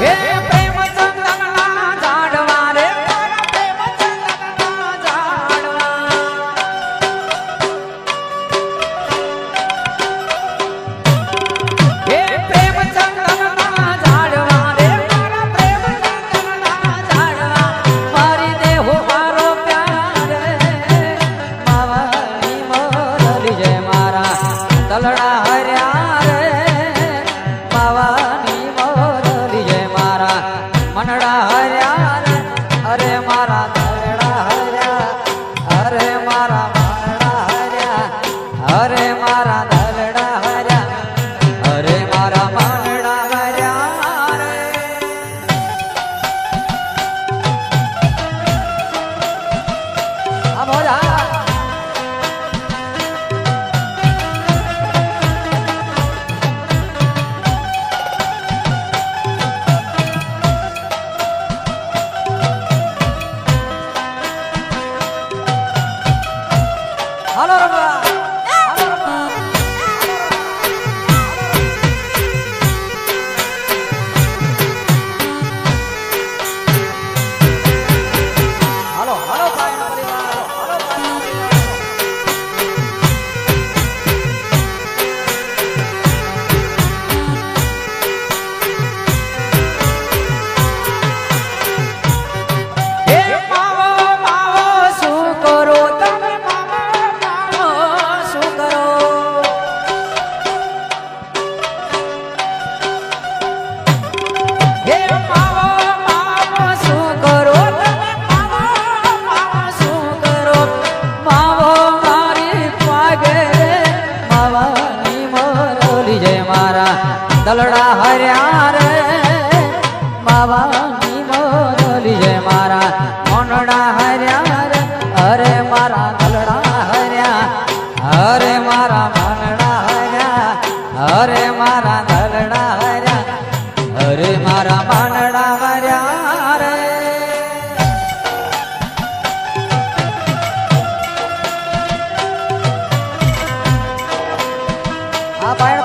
Yeah. Hello, Yeah.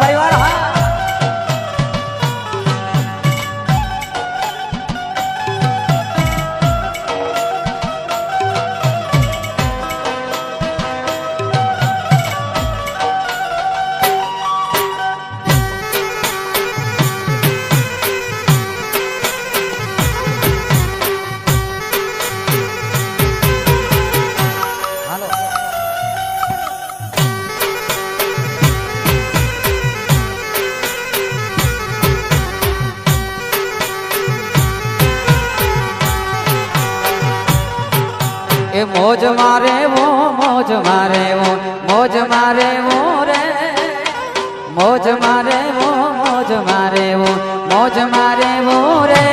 भाई वाला મોજ મારે વો મોજ મારે વો મોજ મારે વો રે.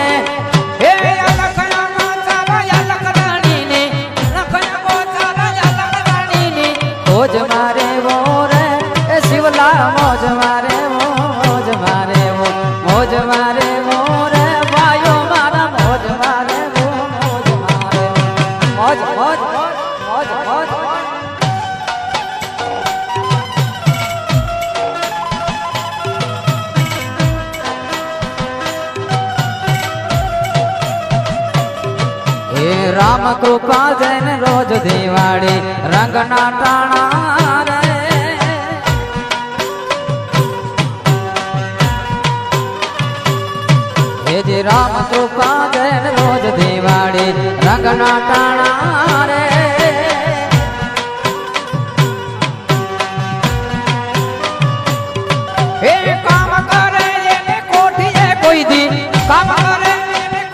મોજ મારે વો રે. શિવલા, મોજ મારે વો મોજ મારે મોજ મારે ને રોજ દિવાળી રંગના ટાણા રે. હે જે રામ કૃપા જય રોજ દિવાળી રંગના ટાણા રે. કોઈ દી, કામ કરે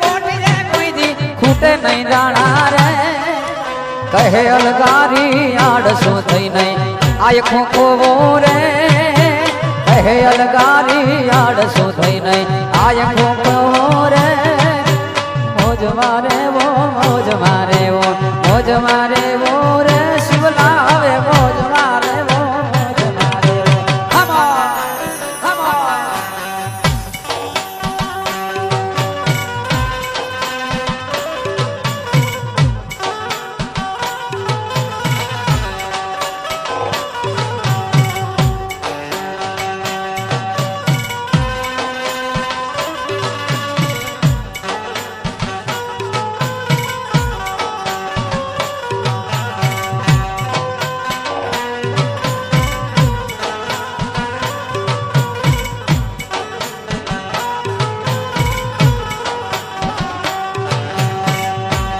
કોઠી કોઈ દી, ખૂટે નહીં જાણા રે. કહે, અલગારી આડસો થઈ નહીં. આ ખોખો રે કહે, અલગારી આડસો થઈ નહીં. આ ખોખો રે મોજ મારે વો, મોજ મારે મોજ મારે વો.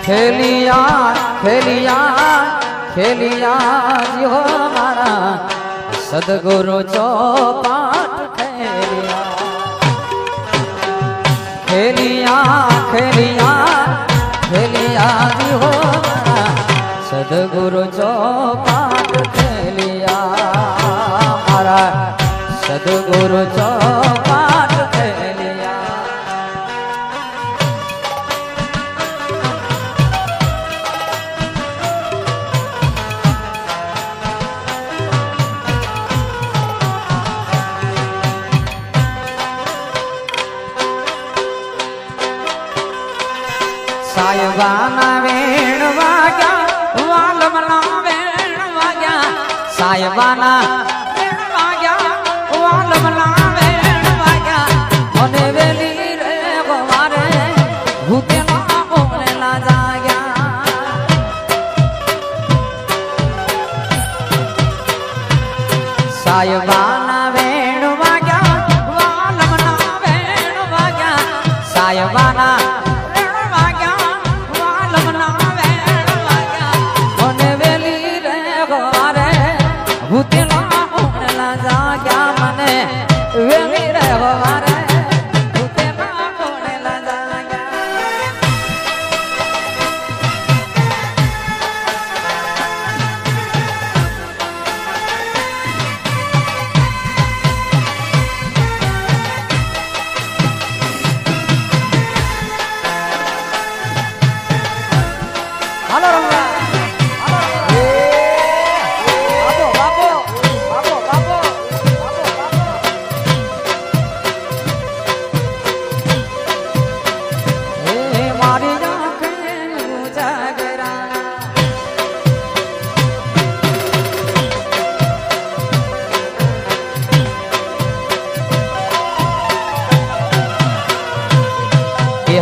ખેલિયા ખેલિયા ખેલિયા, જીહો મારા. સદગુરુ ચોપાટ ખેલિયા. ખેલિયા ખેલિયા ખેલિયા, જીહો મારા. સદગુરુ ચોપાટ ખેલિયા. મારા સદગુરુ ચોપાટ સાયબાના વેણ વાગ્યા વાલમના વેણ વાગ્યા સાયબાના વેણ વાગ્યા વાલમના વેણ ગવારે ભૂતેલા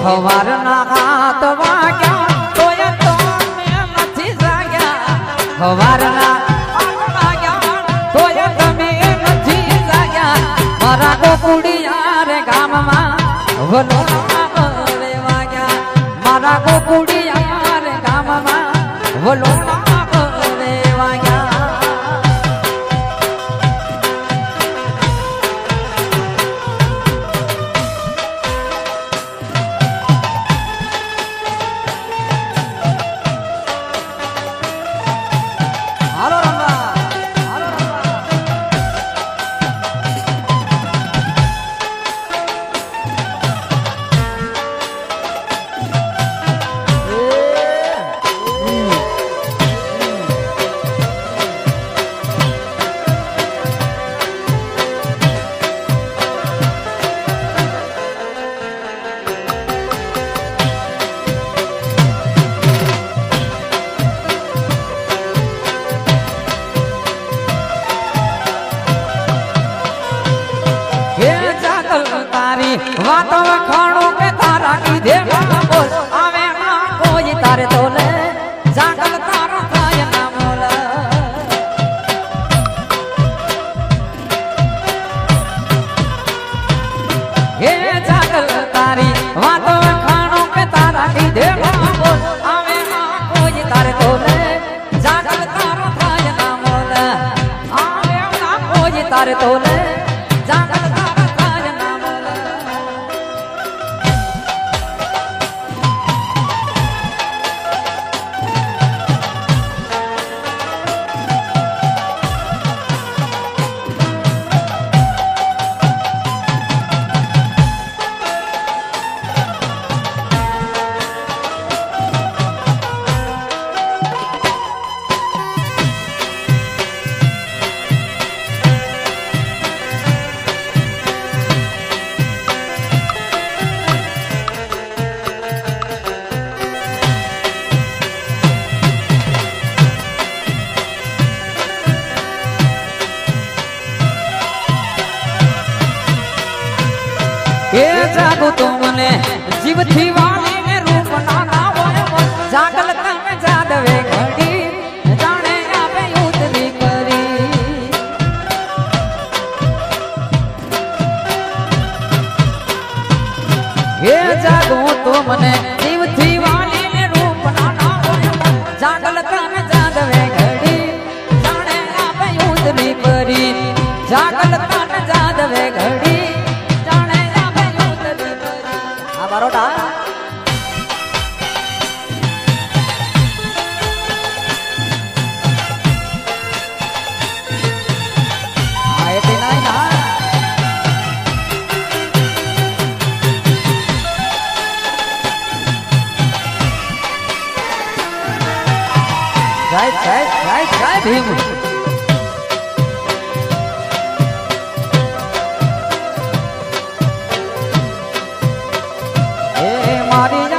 હવારના હાથ વાગ્યા, તોય તો નથી જાગ્યા. હવારના તોય તમે નથી જાગ્યા. મારા ગોકુડિયા રે ગામમાં વલોણા વાગ્યા. મારા ગોકુડિયા રે ગામમાં વલોણા તારી વાતો વખાણો કે તારા કીધે બોલ. આવે कठी જય જય ભીમ એ મારી